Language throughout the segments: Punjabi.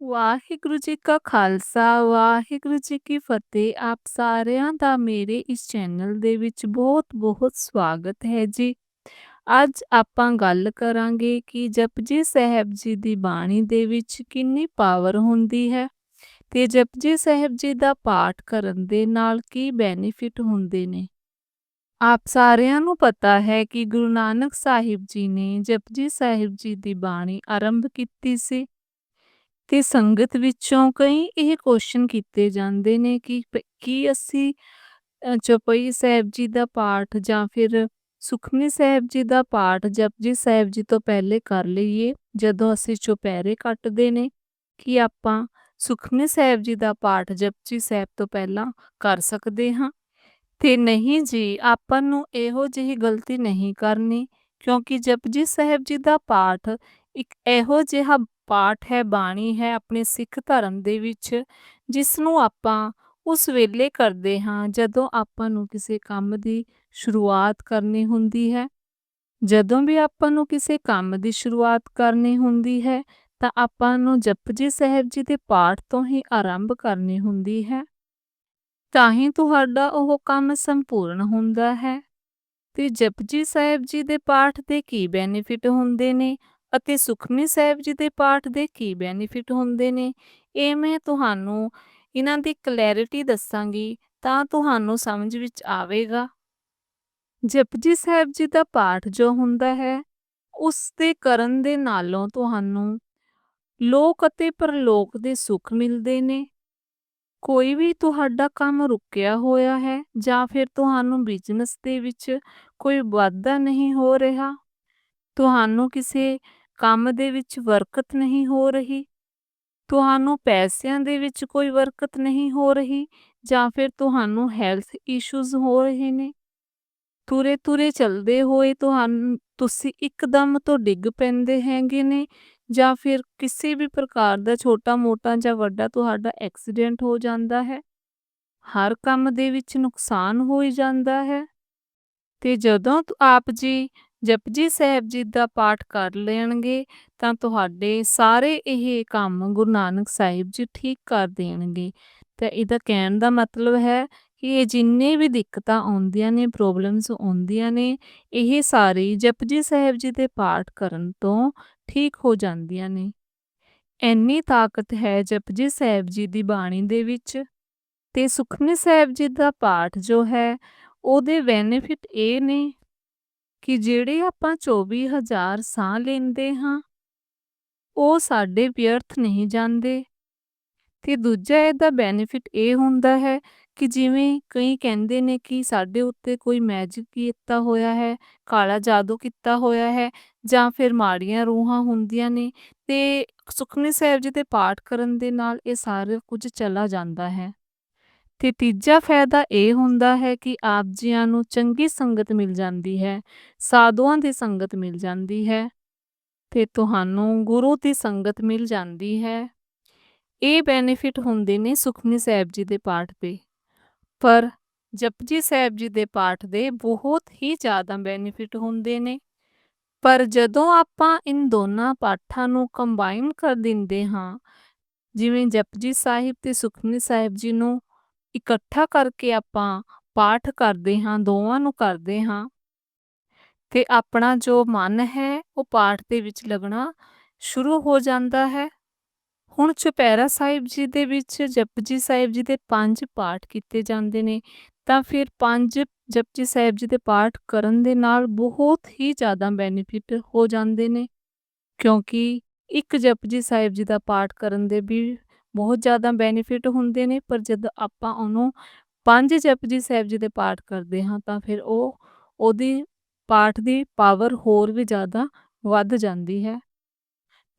ਵਾਹਿਗੁਰੂ ਜੀ ਕਾ ਖਾਲਸਾ ਵਾਹਿਗੁਰੂ ਜੀ ਕੀ ਫਤਿਹ। ਆਪ ਸਾਰਿਆਂ ਦਾ ਮੇਰੇ ਇਸ ਚੈਨਲ ਦੇ ਵਿੱਚ ਬਹੁਤ-ਬਹੁਤ ਸਵਾਗਤ ਹੈ ਜੀ। ਅੱਜ ਆਪਾਂ ਗੱਲ ਕਰਾਂਗੇ ਕਿ ਜਪਜੀ ਸਾਹਿਬ ਜੀ ਦੀ ਬਾਣੀ ਦੇ ਵਿੱਚ ਕਿੰਨੀ ਪਾਵਰ ਹੁੰਦੀ ਹੈ ਤੇ ਜਪਜੀ ਸਾਹਿਬ ਜੀ ਦਾ ਪਾਠ ਕਰਨ ਦੇ ਨਾਲ ਕੀ ਬੈਨੀਫਿਟ ਹੁੰਦੇ ਨੇ। ਆਪ ਸਾਰਿਆਂ ਨੂੰ ਪਤਾ ਹੈ ਕਿ ਗੁਰੂ ਨਾਨਕ ਸਾਹਿਬ ਜੀ ਨੇ ਜਪਜੀ ਸਾਹਿਬ ਜੀ ਦੀ ਬਾਣੀ ਆਰੰਭ ਕੀਤੀ ਸੀ। ਤੇ ਸੰਗਤ ਵਿੱਚੋਂ ਕਈ ਇਹ ਕੁਐਸਚਨ ਕੀਤੇ ਜਾਂਦੇ ਨੇ ਕਿ ਪ- ਕੀ ਅਸੀਂ ਅ, ਚੌਪਈ ਸਾਹਿਬ ਜੀ ਦਾ ਪਾਠ ਜਾਂ ਫਿਰ ਸੁਖਮਨੀ ਸਾਹਿਬ ਜੀ ਦਾ ਪਾਠ ਜਪਜੀ ਸਾਹਿਬ ਜੀ ਤੋਂ ਪਹਿਲੇ ਕਰ ਲਈਏ ਜਦੋਂ ਅਸੀਂ ਚੁਪਹਿਰੇ ਕੱਟਦੇ ਨੇ ਕਿ ਆਪਾਂ ਸੁਖਮਨੀ ਸਾਹਿਬ ਜੀ ਦਾ ਪਾਠ ਜਪਜੀ ਸਾਹਿਬ ਤੋਂ ਪਹਿਲਾਂ ਕਰ ਸਕਦੇ ਹਾਂ? ਤੇ ਨਹੀਂ ਜੀ ਆਪਾਂ ਨੂੰ ਇਹੋ ਜਿਹੀ ਗਲਤੀ ਨਹੀਂ ਕਰਨੀ ਕਿਉਂਕਿ ਜਪਜੀ ਸਾਹਿਬ ਜੀ ਦਾ ਪਾਠ ਇੱਕ ਇਹੋ ਜਿਹਾ ਪਾਠ ਹੈ, ਬਾਣੀ ਹੈ ਆਪਣੇ ਸਿੱਖ ਧਰਮ ਦੇ ਵਿੱਚ ਜਿਸ ਨੂੰ ਆਪਾਂ ਉਸ ਵੇਲੇ ਕਰਦੇ ਹਾਂ ਜਦੋਂ ਆਪਾਂ ਨੂੰ ਕਿਸੇ ਕੰਮ ਦੀ ਸ਼ੁਰੂਆਤ ਕਰਨੀ ਹੁੰਦੀ ਹੈ। ਜਦੋਂ ਵੀ ਆਪਾਂ ਨੂੰ ਕਿਸੇ ਕੰਮ ਦੀ ਸ਼ੁਰੂਆਤ ਕਰਨੀ ਹੁੰਦੀ ਹੈ, ਤਾਂ ਆਪਾਂ ਨੂੰ ਜਪਜੀ ਸਾਹਿਬ ਜੀ ਦੇ ਪਾਠ ਤੋਂ ਹੀ ਆਰੰਭ ਕਰਨੀ ਹੁੰਦੀ ਹੈ। ਤਾਂ ਹੀ ਤੁਹਾਡਾ ਉਹ ਕੰਮ ਸੰਪੂਰਨ ਹੁੰਦਾ ਹੈ। ਤੇ ਜਪਜੀ ਸਾਹਿਬ ਜੀ ਦੇ ਪਾਠ ਦੇ ਕੀ ਬੈਨੀਫਿਟ ਹੁੰਦੇ ਨੇ? ਅਤੇ ਸੁਖਮਨੀ ਸਾਹਿਬ ਜੀ ਦੇ ਪਾਠ ਦੇ ਕੀ ਬੈਨੀਫਿਟ ਹੁੰਦੇ ਨੇ? ਇਹ ਮੈਂ ਤੁਹਾਨੂੰ ਇਹਨਾਂ ਦੀ ਕਲੈਰਿਟੀ ਦੱਸਾਂਗੀ, ਤਾਂ ਤੁਹਾਨੂੰ ਸਮਝ ਵਿੱਚ ਆਵੇਗਾ। ਜਪਜੀ ਸਾਹਿਬ ਜੀ ਦਾ ਪਾਠ ਜੋ ਹੁੰਦਾ ਹੈ, ਉਸ ਦੇ ਕਰਨ ਦੇ ਨਾਲੋਂ ਤੁਹਾਨੂੰ ਲੋਕ ਅਤੇ ਪਰਲੋਕ ਦੇ ਸੁੱਖ ਮਿਲਦੇ ਨੇ। ਕੋਈ ਵੀ ਤੁਹਾਡਾ ਕੰਮ ਰੁਕਿਆ ਹੋਇਆ ਹੈ, ਜਾਂ ਫਿਰ ਤੁਹਾਨੂੰ ਬਿਜ਼ਨਸ ਦੇ ਵਿੱਚ ਕੋਈ ਵਾਧਾ ਨਹੀਂ ਹੋ ਰਿਹਾ, ਤੁਹਾਨੂੰ ਕਿਸੇ ਕੰਮ ਦੇ ਵਿੱਚ ਬਰਕਤ ਨਹੀਂ ਹੋ ਰਹੀ? ਤੁਹਾਨੂੰ ਪੈਸਿਆਂ ਦੇ ਵਿੱਚ ਕੋਈ ਬਰਕਤ ਨਹੀਂ ਹੋ ਰਹੀ? ਜਾਂ ਫਿਰ ਤੁਹਾਨੂੰ ਹੈਲਥ ਇਸ਼ੂਜ਼ ਹੋ ਰਹੇ ਨੇ? ਤੁਰੇ ਤੁਰੇ ਚੱਲਦੇ ਹੋਏ ਤੁਹਾਨੂੰ, ਤੁਸੀਂ ਇੱਕਦਮ ਤੋਂ ਡਿੱਗ ਪੈਂਦੇ ਹੈਗੇ ਨੇ? ਜਾਂ ਫਿਰ ਕਿਸੇ ਵੀ ਪ੍ਰਕਾਰ ਦਾ ਛੋਟਾ ਮੋਟਾ ਜਾਂ ਵੱਡਾ ਤੁਹਾਡਾ ਐਕਸੀਡੈਂਟ ਹੋ ਜਾਂਦਾ ਹੈ? ਹਰ ਕੰਮ ਦੇ ਵਿੱਚ ਨੁਕਸਾਨ ਹੋਈ ਜਾਂਦਾ ਹੈ? ਤੇ ਜਦੋਂ ਆਪ ਜੀ ਜਪਜੀ ਸਾਹਿਬ ਜੀ ਦਾ ਪਾਠ ਕਰ ਲੈਣਗੇ, ਤਾਂ ਤੁਹਾਡੇ ਸਾਰੇ ਇਹ ਕੰਮ ਗੁਰੂ ਨਾਨਕ ਸਾਹਿਬ ਜੀ ਠੀਕ ਕਰ ਦੇਣਗੇ। ਤਾਂ ਇਹਦਾ ਕਹਿਣ ਦਾ ਮਤਲਬ ਹੈ ਕਿ ਇਹ ਜਿੰਨੇ ਵੀ ਦਿੱਕਤਾਂ ਆਉਂਦੀਆਂ ਨੇ ਪ੍ਰੋਬਲਮਸ ਆਉਂਦੀਆਂ ਨੇ, ਇਹ ਸਾਰੀ ਜਪਜੀ ਸਾਹਿਬ ਜੀ ਦੇ ਪਾਠ ਕਰਨ ਤੋਂ ਠੀਕ ਹੋ ਜਾਂਦੀਆਂ ਨੇ। ਇੰਨੀ ਤਾਕਤ ਹੈ ਜਪਜੀ ਸਾਹਿਬ ਜੀ ਦੀ ਬਾਣੀ ਦੇ ਵਿੱਚ। ਤੇ ਸੁਖਮਨੀ ਸਾਹਿਬ ਜੀ ਦਾ ਪਾਠ ਜੋ ਹੈ, ਉਹਦੇ ਬੈਨੀਫਿਟ ਇਹ ਨੇ ਕਿ ਜਿਹੜੇ ਆਪਾਂ 24000 ਸਾਹ ਲੈਂਦੇ ਹਾਂ, ਉਹ ਸਾਡੇ ਵਿਅਰਥ ਨਹੀਂ ਜਾਂਦੇ। ਤੇ ਦੂਜਾ ਇਹਦਾ ਬੈਨੀਫਿਟ ਇਹ ਹੁੰਦਾ ਹੈ ਕਿ ਜਿਵੇਂ ਕਈ ਕਹਿੰਦੇ ਨੇ ਕਿ ਸਾਡੇ ਉੱਤੇ ਕੋਈ ਮੈਜਿਕ ਕੀਤਾ ਹੋਇਆ ਹੈ, ਕਾਲਾ ਜਾਦੂ ਕੀਤਾ ਹੋਇਆ ਹੈ, ਜਾਂ ਫਿਰ ਮਾੜੀਆਂ ਰੂਹਾਂ ਹੁੰਦੀਆਂ ਨੇ, ਤੇ ਸੁਖਮਨੀ ਸਾਹਿਬ ਜੀ ਦੇ ਪਾਠ ਕਰਨ ਦੇ ਨਾਲ ਇਹ ਸਾਰਾ ਕੁਝ ਚਲਾ ਜਾਂਦਾ ਹੈ। ਤੇ ਤੀਜਾ ਫਾਇਦਾ ਇਹ ਹੁੰਦਾ ਹੈ ਕਿ ਆਪ ਜੀਆਂ ਨੂੰ ਚੰਗੀ ਸੰਗਤ ਮਿਲ ਜਾਂਦੀ ਹੈ, ਸਾਧੂਆਂ ਦੀ ਸੰਗਤ ਮਿਲ ਜਾਂਦੀ ਹੈ ਤੇ ਤੁਹਾਨੂੰ ਗੁਰੂ ਦੀ ਸੰਗਤ ਮਿਲ ਜਾਂਦੀ ਹੈ। ਇਹ ਬੈਨੀਫਿਟ ਹੁੰਦੇ ਨੇ ਸੁਖਮਨੀ ਸਾਹਿਬ ਜੀ ਦੇ ਪਾਠ ਦੇ ਪਰ ਜਪਜੀ ਸਾਹਿਬ ਜੀ ਦੇ ਪਾਠ ਦੇ ਬਹੁਤ ਹੀ ਜ਼ਿਆਦਾ ਬੈਨੀਫਿਟ ਹੁੰਦੇ ਨੇ। ਪਰ ਜਦੋਂ ਆਪਾਂ ਇਨ ਦੋਨਾਂ ਪਾਠਾਂ ਨੂੰ ਕੰਬਾਈਨ ਕਰ ਦਿੰਦੇ ਹਾਂ, ਜਿਵੇਂ ਜਪਜੀ ਸਾਹਿਬ ਤੇ ਸੁਖਮਨੀ ਸਾਹਿਬ ਜੀ ਨੂੰ ਇਕੱਠਾ ਕਰਕੇ ਆਪਾਂ ਪਾਠ ਕਰਦੇ ਹਾਂ, ਦੋਵਾਂ ਨੂੰ ਕਰਦੇ ਹਾਂ ਤੇ ਆਪਣਾ ਜੋ ਮਨ ਹੈ, ਉਹ ਪਾਠ ਦੇ ਵਿੱਚ ਲੱਗਣਾ ਸ਼ੁਰੂ ਹੋ ਜਾਂਦਾ ਹੈ। ਹੁਣ ਚੁਪਹਿਰਾ ਸਾਹਿਬ ਜੀ ਦੇ ਵਿੱਚ ਜਪਜੀ ਸਾਹਿਬ ਜੀ ਦੇ ਪੰਜ ਪਾਠ ਕੀਤੇ ਜਾਂਦੇ ਨੇ, ਤਾਂ ਫਿਰ ਪੰਜ ਜਪਜੀ ਸਾਹਿਬ ਜੀ ਦੇ ਪਾਠ ਕਰਨ ਦੇ ਨਾਲ ਬਹੁਤ ਹੀ ਜ਼ਿਆਦਾ ਬੈਨੀਫਿਟ ਹੋ ਜਾਂਦੇ ਨੇ, ਕਿਉਂਕਿ ਇੱਕ ਜਪਜੀ ਸਾਹਿਬ ਜੀ ਦਾ ਪਾਠ ਕਰਨ ਦੇ ਵੀ ਬਹੁਤ ਜ਼ਿਆਦਾ ਬੈਨੀਫਿਟ ਹੁੰਦੇ ਨੇ, ਪਰ ਜਦ ਆਪਾਂ ਉਹਨੂੰ ਪੰਜ ਜਪਜੀ ਸਾਹਿਬ ਜੀ ਦੇ ਪਾਠ ਕਰਦੇ ਹਾਂ, ਤਾਂ ਫਿਰ ਉਹ, ਉਹਦੀ ਪਾਠ ਦੀ ਪਾਵਰ ਹੋਰ ਵੀ ਜ਼ਿਆਦਾ ਵੱਧ ਜਾਂਦੀ ਹੈ।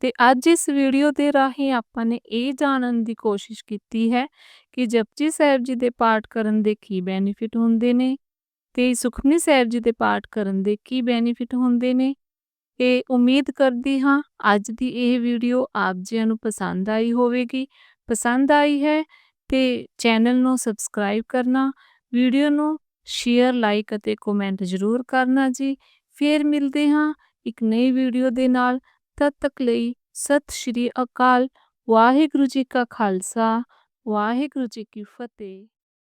ਤੇ ਅੱਜ ਇਸ ਵੀਡੀਓ ਦੇ ਰਾਹੀਂ ਆਪਾਂ ਨੇ ਇਹ ਜਾਣਨ ਦੀ ਕੋਸ਼ਿਸ਼ ਕੀਤੀ ਹੈ ਕਿ ਜਪਜੀ ਸਾਹਿਬ ਜੀ ਦੇ ਪਾਠ ਕਰਨ ਦੇ ਕੀ ਬੈਨੀਫਿਟ ਹੁੰਦੇ ਨੇ ਤੇ ਸੁਖਮਨੀ ਸਾਹਿਬ ਜੀ ਦੇ ਪਾਠ ਕਰਨ ਦੇ ਕੀ ਬੈਨੀਫਿਟ ਹੁੰਦੇ ਨੇ ਇਹ ਉਮੀਦ ਕਰਦੀ ਹਾਂ ਅੱਜ ਦੀ ਇਹ ਵੀਡੀਓ ਆਪ ਜੀਆਂ ਨੂੰ ਪਸੰਦ ਆਈ ਹੋਵੇਗੀ। ਪਸੰਦ ਆਈ ਹੈ ਤੇ ਚੈਨਲ ਨੂੰ ਸਬਸਕ੍ਰਾਈਬ ਕਰਨਾ, ਵੀਡੀਓ ਨੂੰ ਸ਼ੇਅਰ, ਲਾਈਕ ਅਤੇ ਕਮੈਂਟ ਜ਼ਰੂਰ ਕਰਨਾ ਜੀ। ਫੇਰ ਮਿਲਦੇ ਹਾਂ ਇੱਕ ਨਈ ਵੀਡੀਓ ਦੇ ਨਾਲ। ਤਦ ਤੱਕ ਲਈ ਸਤਿ ਸ਼੍ਰੀ ਅਕਾਲ। ਵਾਹਿਗੁਰੂ ਜੀ ਕਾ ਖਾਲਸਾ। ਵਾਹਿਗੁਰੂ ਜੀ ਕੀ ਫਤਿਹ।